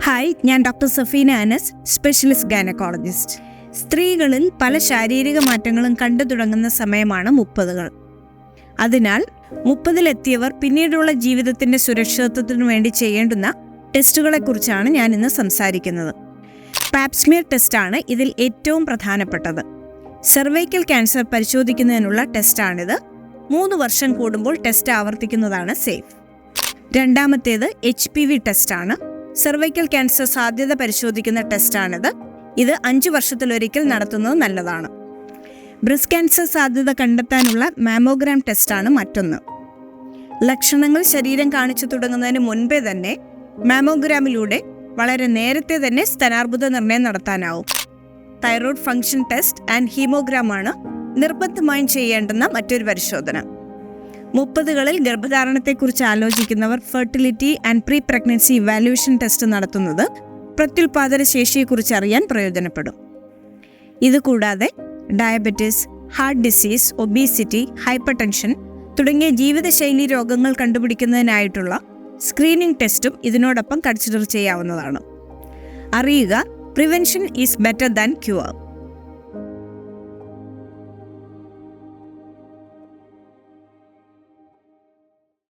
Hi ഞാൻ doctor Safeena Anas specialist gynaecologist സ്ത്രീകളിൽ പല ശാരീരിക മാറ്റങ്ങളും കണ്ടു തുടങ്ങുന്ന സമയമാണ് മുപ്പതുകൾ. അതിനാൽ മുപ്പതിലെത്തിയവർ പിന്നീടുള്ള ജീവിതത്തിന്റെ സുരക്ഷിതത്വത്തിനു വേണ്ടി ചെയ്യേണ്ടുന്ന ടെസ്റ്റുകളെക്കുറിച്ചാണ് ഞാൻ ഇന്ന് സംസാരിക്കുന്നത്. പാപ്സ്മിയർ ടെസ്റ്റാണ് ഇതിൽ ഏറ്റവും പ്രധാനപ്പെട്ടത്. സെർവൈക്കൽ ക്യാൻസർ പരിശോധിക്കുന്നതിനുള്ള ടെസ്റ്റാണിത് മൂന്ന് വർഷം കൂടുമ്പോൾ ടെസ്റ്റ് ആവർത്തിക്കുന്നതാണ് സേഫ് രണ്ടാമത്തേത് എച്ച് പി വി ടെസ്റ്റാണ് സെർവൈക്കൽ ക്യാൻസർ സാധ്യത പരിശോധിക്കുന്ന ടെസ്റ്റാണിത് ഇത് അഞ്ച് വർഷത്തിലൊരിക്കൽ നടത്തുന്നത് നല്ലതാണ്. ബ്രസ്റ്റ് ക്യാൻസർ സാധ്യത കണ്ടെത്താനുള്ള മാമോഗ്രാം ടെസ്റ്റാണ് മറ്റൊന്ന്. ലക്ഷണങ്ങൾ ശരീരം കാണിച്ചു തുടങ്ങുന്നതിന് മുൻപേ തന്നെ മാമോഗ്രാമിലൂടെ വളരെ നേരത്തെ തന്നെ സ്തനാർബുദ നിർണയം നടത്താനാവും. തൈറോയ്ഡ് ഫംഗ്ഷൻ ടെസ്റ്റ് ആൻഡ് ഹീമോഗ്രാമാണ് നിർബന്ധമായും ചെയ്യേണ്ടുന്ന മറ്റൊരു പരിശോധന. മുപ്പതുകളിൽ ഗർഭധാരണത്തെക്കുറിച്ച് ആലോചിക്കുന്നവർ fertility and pre pregnancy evaluation test നടത്തുന്നത് പ്രത്യുൽപാദന ശേഷിയെക്കുറിച്ച് അറിയാൻ പ്രയോജനപ്പെടും. ഇതുകൂടാതെ diabetes heart disease obesity hypertension തുടങ്ങിയ ജീവിതശൈലി രോഗങ്ങൾ കണ്ടുപിടിക്കുന്നതിനായിട്ടുള്ള സ്ക്രീനിംഗ് ടെസ്റ്റും ഇതിനോടൊപ്പം കൺസിഡർ ചെയ്യാവുന്നതാണ്. അറിയുക prevention is better than cure